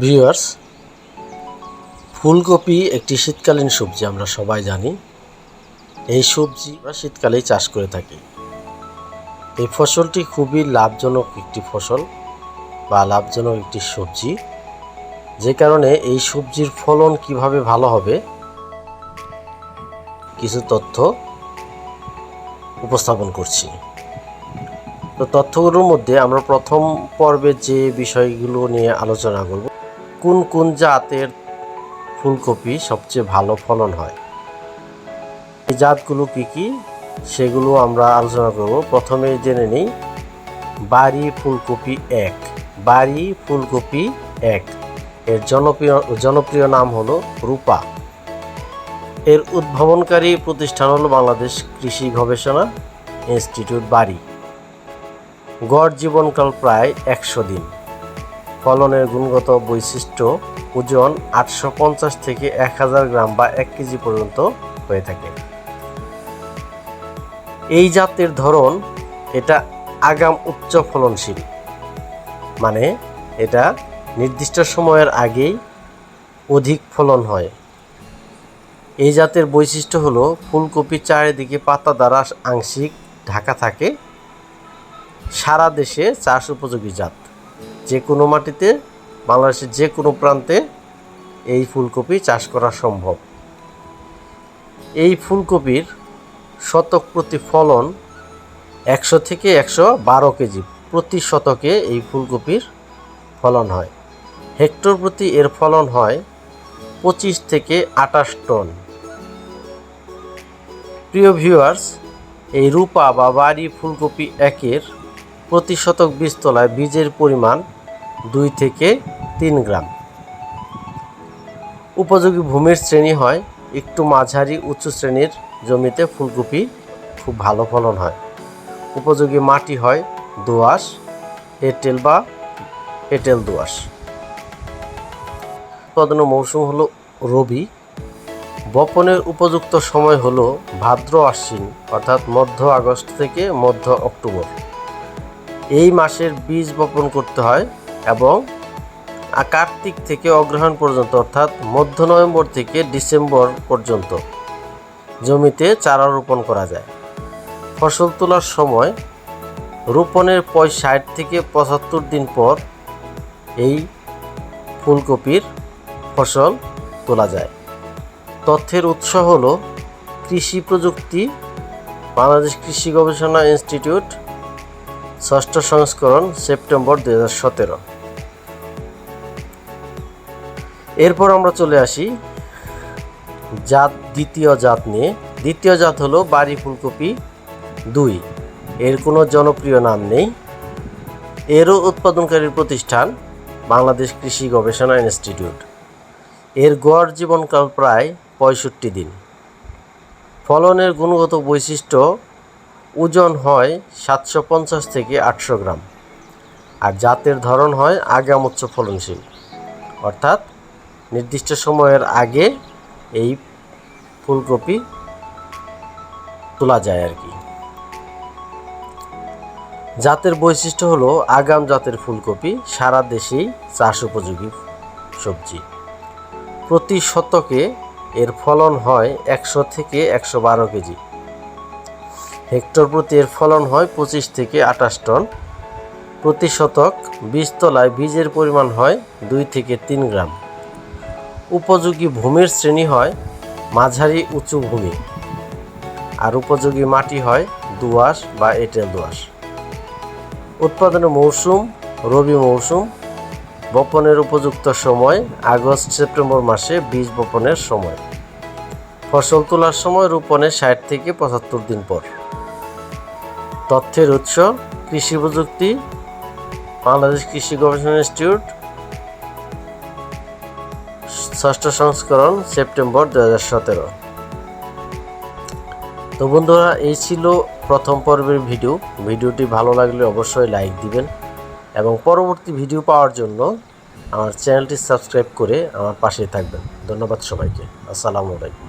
Viewers ফুলকপি একটি শীতকালীন সবজি, আমরা সবাই জানি। এই সবজি আমরা শীতকালেই চাষ করে থাকি। এই ফসলটি খুবই লাভজনক একটি ফসল বা লাভজনক একটি সবজি। যে কারণে এই সবজির ফলন কীভাবে ভালো হবে, কিছু তথ্য উপস্থাপন করছি। তো তথ্যগুলোর মধ্যে আমরা প্রথম পর্বে যে বিষয়গুলো নিয়ে আলোচনা করব কোন কোন জাতের ফুলকপি সবচেয়ে ভালো ফলন হয়? এই জাতগুলো কি কি? সেগুলো আমরা আলোচনা করব। প্রথমে জেনে নিই। বাড়ি ফুলকপি এক। বাড়ি ফুলকপি এক। এর জনপ্রিয় জনপ্রিয় নাম হলো রূপা। এর উদ্ভাবনকারী প্রতিষ্ঠান হলো বাংলাদেশ কৃষি গবেষণা ইনস্টিটিউট বাড়ি গড় জীবনকাল প্রায় একশো দিন। ফলনের গুণগত বৈশিষ্ট্য ওজন আটশো পঞ্চাশ থেকে এক হাজার গ্রাম বা এক কেজি পর্যন্ত হয়ে থাকে। এই জাতের ধরন এটা আগাম উচ্চ ফলনশীল। মানে এটা নির্দিষ্ট সময়ের আগেই অধিক ফলন হয়। এই জাতের বৈশিষ্ট্য হলো ফুলকপি চারিদিকে পাতা দ্বারা আংশিক ঢাকা থাকে। সারা দেশে চাষ উপযোগী জাত। যে কোনো মাটিতে, বাংলাদেশের যে কোনো প্রান্তে এই ফুলকপি চাষ করা সম্ভব। এই ফুলকপির শতক প্রতি ফলন একশো থেকে একশো বারো কেজি প্রতি শতকে এই ফুলকপির ফলন হয়। হেক্টর প্রতি এর ফলন হয় পঁচিশ থেকে আটাশ টন। প্রিয় ভিউয়ার্স, এই রূপা বা বাড়ি ফুলকপি একের প্রতি শতক বীজতলায় বীজের পরিমাণ দুই থেকে তিন গ্রাম। উপযোগী ভূমির শ্রেণি হয়, একটু মাঝারি উঁচু শ্রেণির জমিতে ফুলকপি খুব ভালো ফলন হয়। উপযোগী মাটি হয় দোআঁশ, এঁটেল বা এঁটেল দোআঁশ। উৎপাদনের মৌসুম হলো রবি। বপনের উপযুক্ত সময় হলো ভাদ্র আশ্বিন, অর্থাৎ মধ্য আগস্ট থেকে মধ্য অক্টোবর। এই মাসের বীজ বপন করতে হয় এবং কার্তিক থেকে অগ্রহায়ণ পর্যন্ত, অর্থাৎ মধ্য নভেম্বর থেকে ডিসেম্বর পর্যন্ত জমিতে চারা রোপণ করা যায়। ফসল তোলার সময় রোপণের পয় ষাট থেকে পঁচাত্তর দিন পর এই ফুলকপির ফসল তোলা যায়। তথ্যের উৎস হল কৃষি প্রযুক্তি, বাংলাদেশ কৃষি গবেষণা ইনস্টিটিউট, ষষ্ঠ সংস্করণ সেপ্টেম্বর দু হাজার সতেরো। এরপর আমরা চলে আসি জাত, দ্বিতীয় জাত নিয়ে। দ্বিতীয় জাত হলো বাড়ি ফুলকপি দুই। এর কোনো জনপ্রিয় নাম নেই। এরও উৎপাদনকারী প্রতিষ্ঠান বাংলাদেশ কৃষি গবেষণা ইনস্টিটিউট। এর গড় জীবনকাল প্রায় পঁয়ষট্টি দিন। ফলনের গুণগত বৈশিষ্ট্য, ওজন হয় সাতশো পঞ্চাশ থেকে আটশো গ্রাম। আর জাতের ধরন হয় আগাম উচ্চ ফলনশীল। অর্থাৎ নির্দিষ্ট সময়ের আগে এই ফুলকপি তোলা যায় আর কি। জাতের বৈশিষ্ট্য হলো আগাম জাতের ফুলকপি, সারা দেশেই চাষ উপযোগী সবজি। প্রতি শতকে এর ফলন হয় একশো থেকে একশো বারো কেজি। হেক্টর প্রতি এর ফলন হয় পঁচিশ থেকে আঠাশ টন। প্রতি শতক বীজতলায় বীজের পরিমাণ হয় দুই থেকে তিন গ্রাম। উপযোগী ভূমির শ্রেণি হয় মাঝারি উঁচু ভূমি, আর উপযোগী মাটি হয় দোআঁশ বা এঁটেল দোআঁশ। উৎপাদনের মৌসুম, রবি মৌসুম, বপনের উপযুক্ত সময়, আগস্ট, সেপ্টেম্বর মাসে বীজ বপনের সময়। ফসল তোলার সময় রোপণের ষাট থেকে পঁচাত্তর দিন পর। তথ্যের উৎস, কৃষি প্রযুক্তি, বাংলাদেশ কৃষি গবেষণা ইনস্টিটিউট ষষ্ঠ সংস্করণ সেপ্টেম্বর দু হাজার সতেরো। তো বন্ধুরা, এই ছিল প্রথম পর্বের ভিডিও। ভিডিওটি ভালো লাগলে অবশ্যই লাইক দিবেন এবং পরবর্তী ভিডিও পাওয়ার জন্য আমার চ্যানেলটি সাবস্ক্রাইব করে আমার পাশে থাকবেন। ধন্যবাদ সবাইকে। আসসালামু আলাইকুম।